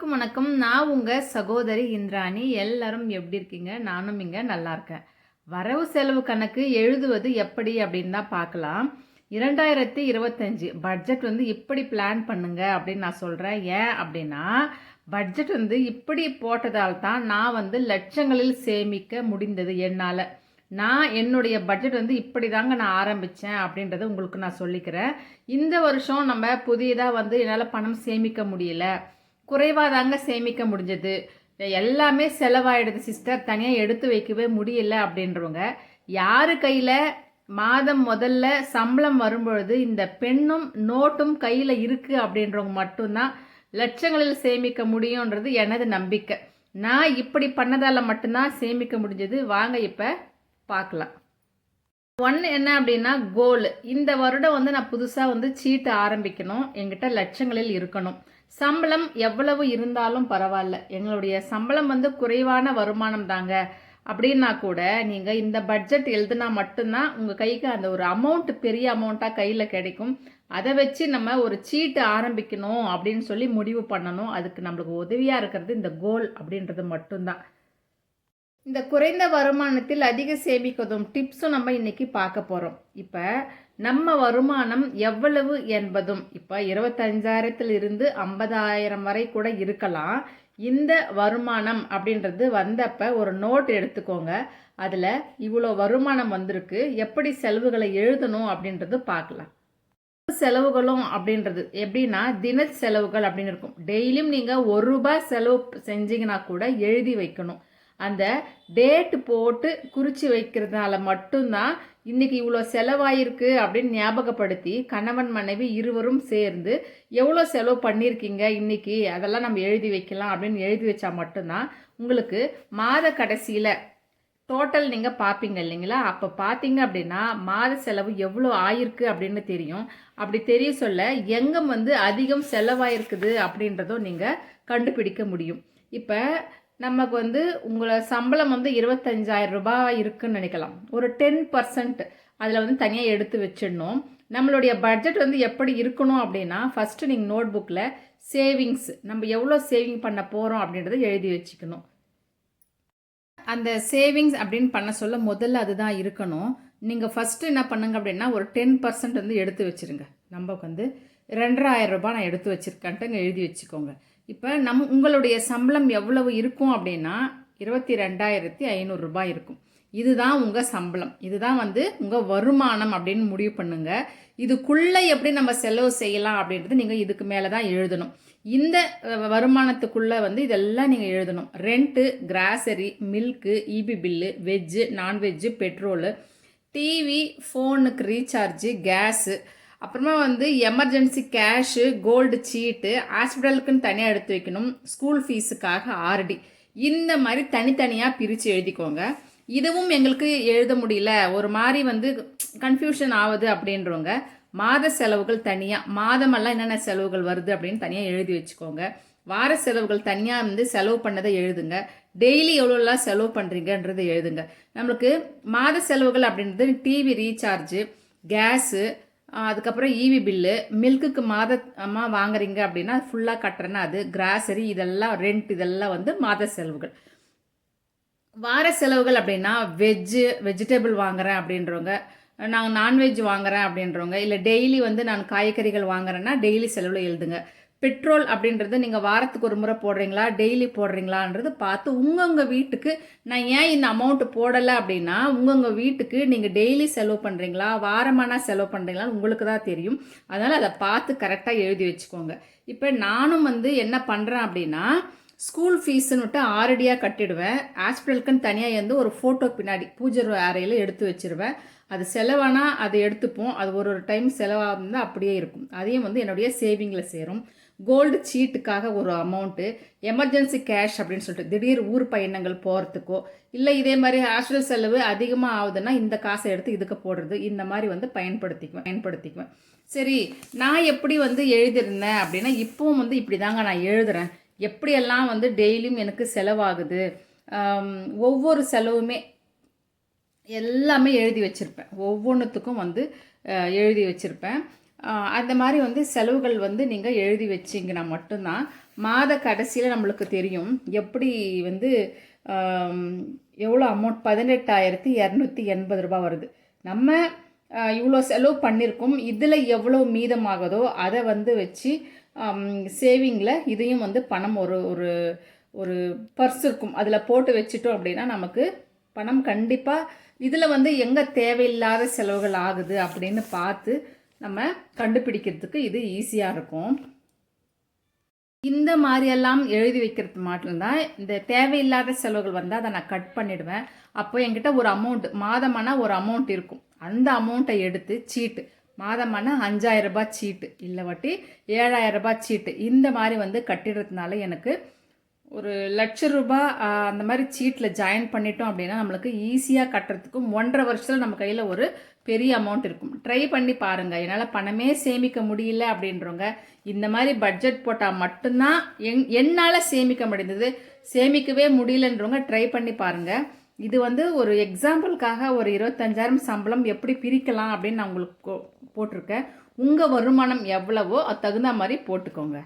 அனைவருக்கும் வணக்கம். நான் உங்கள் சகோதரி இந்திராணி. எல்லாரும் எப்படி இருக்கீங்க? நானும் இங்கே நல்லா இருக்கேன். வரவு செலவு கணக்கு எழுதுவது எப்படி அப்படின்னு தான் பார்க்கலாம். இரண்டாயிரத்தி இருபத்தஞ்சி பட்ஜெட் வந்து இப்படி பிளான் பண்ணுங்க அப்படின்னு நான் சொல்கிறேன் ஏன் அப்படின்னா பட்ஜெட் வந்து இப்படி போட்டதால் தான் நான் வந்து லட்சங்களில் சேமிக்க முடிந்தது என்னால். நான் என்னுடைய பட்ஜெட் வந்து இப்படி தாங்க நான் ஆரம்பித்தேன் அப்படின்றத உங்களுக்கு நான் சொல்லிக்கிறேன். இந்த வருஷம் நம்ம புதியதாக வந்து என்னால் பணம் சேமிக்க முடியல. குறைவாக தாங்க சேமிக்க முடிஞ்சது. எல்லாமே செலவாயிடுது சிஸ்டர் தனியாக எடுத்து வைக்கவே முடியல அப்படின்றவங்க. யார் கையில் மாதம் முதல்ல சம்பளம் வரும்பொழுது இந்த பெண்ணும் நோட்டும் கையில் இருக்குது அப்படின்றவங்க மட்டும்தான் லட்சங்களில் சேமிக்க முடியுன்றது எனது நம்பிக்கை. நான் இப்படி பண்ணதால் மட்டும்தான் சேமிக்க முடிஞ்சது. வாங்க இப்போ பார்க்கலாம். ஒன்று என்ன அப்படின்னா கோல் இந்த வருடம் வந்து நான் புதுசாக வந்து சீட்டு ஆரம்பிக்கணும். எங்கிட்ட லட்சங்களில் இருக்கணும். சம்பளம் எவ்வளவு இருந்தாலும் பரவாயில்ல. எங்களுடைய சம்பளம் வந்து குறைவான வருமானம் தாங்க. அப்படின்னா கூட நீங்கள் இந்த பட்ஜெட் எழுதுனா மட்டும்தான் உங்கள் கைக்கு அந்த ஒரு அமௌண்ட் பெரிய அமௌண்ட்டாக கையில் கிடைக்கும். அதை வச்சு நம்ம ஒரு சீட்டு ஆரம்பிக்கணும் அப்படின்னு சொல்லி முடிவு பண்ணணும். அதுக்கு நம்மளுக்கு உதவியாக இருக்கிறது இந்த கோல் அப்படின்றது மட்டும்தான். இந்த குறைந்த வருமானத்தில் அதிக சேமிக்கதும் டிப்ஸும் நம்ம இன்னைக்கு பார்க்க போகிறோம் இப்போ நம்ம வருமானம் எவ்வளவு என்பதும் இப்போ இருபத்தஞ்சாயிரத்தில் இருந்து ஐம்பதாயிரம் வரை கூட இருக்கலாம். இந்த வருமானம் அப்படின்றது வந்தப்போ ஒரு நோட் எடுத்துக்கோங்க. அதில் இவ்வளோ வருமானம் வந்திருக்கு எப்படி செலவுகளை எழுதணும் அப்படின்றது பார்க்கலாம். செலவுகளும் அப்படின்றது எப்படின்னா தின செலவுகள் அப்படின்னு இருக்கும். டெய்லியும் நீங்கள் ஒரு ரூபாய் செலவு செஞ்சீங்கன்னா கூட எழுதி வைக்கணும். அந்த டேட்டு போட்டு குறித்து வைக்கிறதுனால மட்டும்தான் இன்னைக்கு இவ்வளோ செலவாயிருக்கு அப்படின்னு ஞாபகப்படுத்தி கணவன் மனைவி இருவரும் சேர்ந்து எவ்வளோ செலவு பண்ணியிருக்கீங்க இன்றைக்கி அதெல்லாம் நம்ம எழுதி வைக்கலாம் அப்படின்னு எழுதி வச்சா மட்டும்தான் உங்களுக்கு மாத கடைசியில் டோட்டல் நீங்கள் பார்ப்பீங்க இல்லைங்களா? அப்போ பார்த்தீங்க அப்படின்னா மாத செலவு எவ்வளோ ஆயிருக்கு அப்படின்னு தெரியும். அப்படி தெரிய சொல்ல எங்கே வந்து அதிகம் செலவாயிருக்குது அப்படின்றதும் நீங்கள் கண்டுபிடிக்க முடியும். இப்போ நமக்கு வந்து உங்களை சம்பளம் வந்து இருபத்தஞ்சாயிரம் ரூபாய் இருக்குன்னு நினைக்கலாம். ஒரு டென் பர்சன்ட் அதில் வந்து தனியாக எடுத்து வச்சிடணும். நம்மளுடைய பட்ஜெட் வந்து எப்படி இருக்கணும் அப்படின்னா ஃபஸ்ட்டு நீங்கள் நோட் புக்கில் சேவிங்ஸ் நம்ம எவ்வளோ சேவிங் பண்ண போகிறோம் அப்படின்றத எழுதி வச்சுக்கணும். அந்த சேவிங்ஸ் அப்படின்னு பண்ண சொல்ல முதல்ல அதுதான் இருக்கணும். நீங்கள் ஃபஸ்ட்டு என்ன பண்ணுங்க அப்படின்னா ஒரு டென் பர்சன்ட் வந்து எடுத்து வச்சுருங்க. நமக்கு வந்து ரெண்டராயிரம் ரூபாய் நான் எடுத்து வச்சுருக்கேன்ட்டு இங்கே எழுதி வச்சுக்கோங்க. இப்போ நம் உங்களுடைய சம்பளம் எவ்வளவு இருக்கும் அப்படின்னா இருபத்தி ரெண்டாயிரத்தி ஐநூறுரூபா இருக்கும். இதுதான் உங்கள் சம்பளம். இதுதான் வந்து உங்கள் வருமானம் அப்படின்னு முடிவு பண்ணுங்க. இதுக்குள்ளே எப்படி நம்ம செலவு செய்யலாம் அப்படின்றது நீங்கள் இதுக்கு மேலே தான் எழுதணும். இந்த வருமானத்துக்குள்ளே வந்து இதெல்லாம் நீங்கள் எழுதணும். Rent grocery milk EB bill veg non veg petrol TV ஃபோனுக்கு ரீசார்ஜு கேஸு அப்புறமா வந்து எமர்ஜென்சி கேஷு கோல்டு சீட்டு ஹாஸ்பிட்டலுக்குன்னு தனியாக எடுத்து வைக்கணும். ஸ்கூல் ஃபீஸுக்காக ஆர்டி இந்த மாதிரி தனித்தனியாக பிரித்து எழுதிக்கோங்க. இதுவும் எங்களுக்கு எழுத முடியல. ஒரு மாதிரி வந்து கன்ஃபியூஷன் ஆகுது அப்படின்றவங்க மாத செலவுகள் தனியாக மாதமெல்லாம் என்னென்ன செலவுகள் வருது அப்படின்னு தனியாக எழுதி வச்சுக்கோங்க. வார செலவுகள் தனியாக வந்து செலவு பண்ணதை எழுதுங்க. டெய்லி எவ்வளோலாம் செலவு பண்ணுறீங்கன்றதை எழுதுங்க. நம்மளுக்கு மாத செலவுகள் அப்படின்றது டிவி ரீசார்ஜு கேஸு அதுக்கப்புறம் ஈவி பில்லு. மில்க்குக்கு மாதமாக வாங்குறீங்க அப்படின்னா ஃபுல்லாக கட்டுறேன்னா அது கிராசரி இதெல்லாம் ரெண்ட் இதெல்லாம் வந்து மாத செலவுகள். வார செலவுகள் அப்படின்னா வெஜ்ஜு வெஜிடபிள் வாங்குகிறேன் அப்படின்றவங்க நாங்கள் நான்வெஜ் வாங்குறேன் அப்படின்றவங்க இல்லை டெய்லி வந்து நான் காய்கறிகள் வாங்குறேன்னா டெய்லி செலவில் எழுதுங்க. பெட்ரோல் அப்படின்றது நீங்கள் வாரத்துக்கு ஒரு முறை போடுறீங்களா டெய்லி போடுறீங்களான்றது பார்த்து உங்கவுங்க வீட்டுக்கு நான் ஏன் இந்த அமௌண்ட்டு போடலை அப்படின்னா உங்கவுங்க வீட்டுக்கு நீங்கள் டெய்லி செலவு பண்ணுறீங்களா வாரமானா செலவு பண்ணுறீங்களான்னு உங்களுக்கு தான் தெரியும். அதனால் அதை பார்த்து கரெக்டாக எழுதி வச்சுக்கோங்க. இப்போ நானும் வந்து என்ன பண்ணுறேன் அப்படின்னா ஸ்கூல் ஃபீஸுன்னு விட்டு ஆரடியாக கட்டிடுவேன். ஹாஸ்பிட்டலுக்குன்னு தனியாக இருந்து ஒரு ஃபோட்டோ பின்னாடி பூஜை அறையில் எடுத்து வச்சுருவேன். அது செலவானால் அதை எடுத்துப்போம். அது ஒரு ஒரு டைம் செலவாக இருந்தால் அப்படியே இருக்கும். அதையும் வந்து என்னுடைய சேவிங்கில் சேரும். கோல்டு சீட்டுக்காக ஒரு அமௌண்ட்டு எமர்ஜென்சி கேஷ் அப்படின்னு சொல்லிட்டு திடீர் ஊர் பயணங்கள் போகிறதுக்கோ இல்லை இதே மாதிரி ஹாஸ்டல் செலவு அதிகமாக ஆகுதுன்னா இந்த காசை எடுத்து இதுக்கு போடுறது இந்த மாதிரி வந்து பயன்படுத்திக்குவேன் பயன்படுத்திக்குவேன். சரி நான் எப்படி வந்து எழுதியிருந்தேன் அப்படின்னா இப்போவும் வந்து இப்படி தாங்க நான் எழுதுகிறேன் எப்படியெல்லாம் வந்து டெய்லியும் எனக்கு செலவாகுது ஒவ்வொரு செலவுமே எல்லாமே எழுதி வச்சுருப்பேன். ஒவ்வொன்றுத்துக்கும் வந்து எழுதி வச்சுருப்பேன். அந்த மாதிரி வந்து செலவுகள் வந்து நீங்கள் எழுதி வச்சிங்கன்னா மட்டும்தான் மாத கடைசியில் நம்மளுக்கு தெரியும். எப்படி வந்து எவ்வளோ அமௌண்ட் பதினெட்டாயிரத்தி இரநூத்தி எண்பது ரூபாய் வருது. நம்ம இவ்வளோ செலவு பண்ணியிருக்கோம் இதில் எவ்வளோ மீதமாகுதோ அதை வந்து வச்சு சேவிங்கில் இதையும் வந்து பணம் ஒரு ஒரு ஒரு பர்ஸ் இருக்கும். அதில் போட்டு வச்சுட்டோம் அப்படின்னா நமக்கு பணம் கண்டிப்பாக இதில் வந்து எங்கே தேவையில்லாத செலவுகள் ஆகுது அப்படின்னு பார்த்து நம்ம கண்டுபிடிக்கிறதுக்கு இது ஈஸியாக இருக்கும். இந்த மாதிரியெல்லாம் எழுதி வைக்கிறது மட்டும்தான். இந்த தேவையில்லாத செலவுகள் வந்தால் அதை நான் கட் பண்ணிடுவேன். அப்போ என்கிட்ட ஒரு அமௌண்ட் மாதமான ஒரு அமௌண்ட் இருக்கும். அந்த அமௌண்ட்டை எடுத்து சீட்டு மாதமான அஞ்சாயிரம் ரூபாய் சீட்டு இல்லை வட்டி ஏழாயிரம் ரூபாய் சீட்டு இந்த மாதிரி வந்து கட்டிடுறதுனால எனக்கு ஒரு லட்ச ரூபாய் அந்த மாதிரி சீட்டில் ஜாயின் பண்ணிட்டோம் அப்படின்னா நம்மளுக்கு ஈஸியாக கட்டுறதுக்கும் ஒன்றரை வருஷத்தில் நம்ம கையில் ஒரு பெரிய அமௌண்ட் இருக்கும். ட்ரை பண்ணி பாருங்கள் என்னால் பணமே சேமிக்க முடியல அப்படின்றவங்க இந்த மாதிரி பட்ஜெட் போட்டால் மட்டும்தான் எங் என்னால் சேமிக்க முடிந்தது. சேமிக்கவே முடியலன்றவங்க ட்ரை பண்ணி பாருங்கள் இது வந்து ஒரு எக்ஸாம்பிளுக்காக ஒரு இருபத்தஞ்சாயிரம் சம்பளம் எப்படி பிரிக்கலாம் அப்படின்னு நான் உங்களுக்கு போட்டிருக்கேன். உங்கள் வருமானம் எவ்வளவோ அது தகுந்த மாதிரி போட்டுக்கோங்க.